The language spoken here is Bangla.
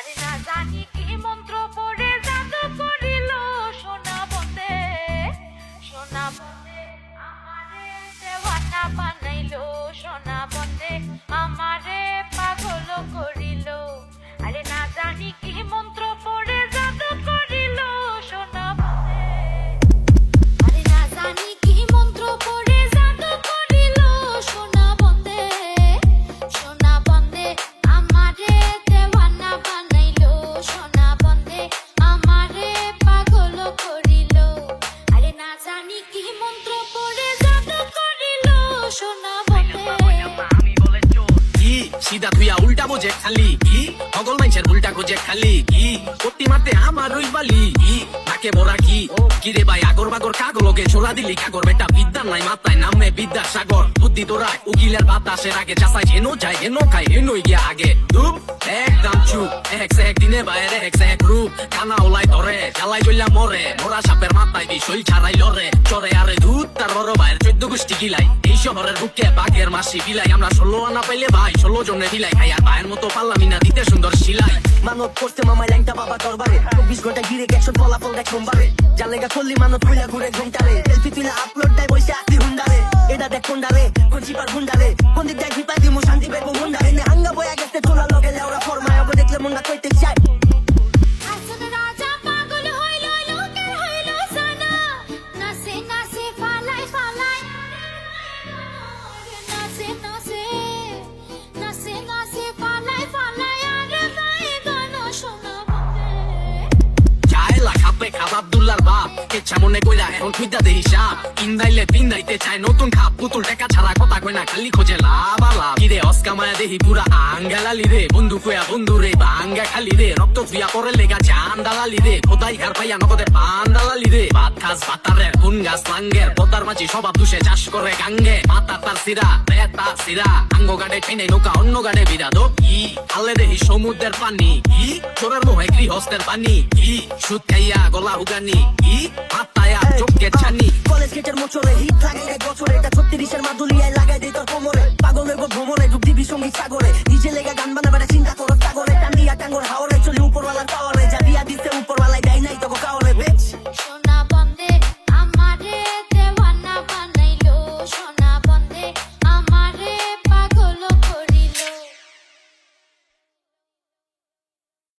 আরে না জানি কি মন্ত্র পড়ে, জাদু করিল সোনা বন্দে সোনা বন্দে আমারে দেওয়ানা বানাইলো কি সিধা তুইয়া উল্টা বোঝে খালি। কি? সকল মানুষের উল্টা খোঁজে খালি। কি? কত্তি মারতে আমার রই বালি। তাকে বড়া কি? কি রে ভাই, আগর বাগর কাগলকে ছোড়া দিলি কাগর বেটা, বিদ্যার নাই মাথায় নামে বিদ্যা সাগর। বুদ্ধি তোরা উকিলের বাতাসের আগে চাষাই হেনো যায়, হেনো খাই হেনোই গিয়া আগে। ধুপ একদম চুপ, এক সে একদিনে বাইরে, এক সে এক রূপ। কানা ওলাই ধরে, জ্বালাই চললা মরে। মোরা সাপের মাথায় দি শৈল ছাড়াই লরে চরে আরে ধূত, তার বড় চোদ্দ গোষ্ঠী গিলাই। এই শহরের বুকে বাঘের মাসি বিলাই। আমরা ষোলো আনা পাইলে ভাই, ষোলো জনে দিলাই ভাই আর ভাইয়ের মতো পাল্লামি না দিতে সুন্দর শিলাই মানব করতে মামাই ল্যাংটা বাবা দরবারে। চব্বিশ ঘণ্টা ঘিরে গেছো ফলাফল দেখ সোমবারে। জালেগা করলি মানব তুইলা ঘুরে ঘুমটারে সেলফি তুইলা আপলোড দেয় বসে আসলি হুন্ডারে। এটা দেখ কোনডারে কোন জিপার হুন্ডারে কোন দিক দেখ আব্দুল্লার বাপ। ইচ্ছা মনে কইরা এখন খুঁজা দেহি সাপ। ইন্দাইলে পিন্দাইতে চায় নতুন খাপ। পুতুল টাকা ছাড়া কথা কয় না, খালি খোঁজে লাভ আলাপ কিরে অস্কা মায়া দেহি পুরা আঙ্গালালি রে। বন্ধু কয়া বন্ধু রে, বাঙ্গা খালি রে। রক্ত ধুয়া পরে লেগা চান দালালি রে। খোদাই ঘর পাইয়া নগদে পান দালালি রে। ভাত খাস ভাতারে কোন গাছ লাঙ্গের পদার মাঝি স্বভাব দুষে, চাষ করে গাঙ্গে। পাতা তার সিরা বেতা সিরা। আঙ্গ গাড়ে টেনে নৌকা, অন্য গাড়ে বিরা। দো কি? আলে দেহি সমুদ্রের পানি। কি? চোরের মোহে গৃহস্থের পানি কি? সুদ খাইয়া গলা উগানি কি? মাতায়া চোখকে ছানি। কলেজ গেটের মোচরে হিট লাগে এক বছরে। এটা ছত্রিশের মাদুলিয়ায় লাগাই দেই তোর কোমরে। পাগলের ভ্রমণে ডুব দিবি সংগীত সাগরে।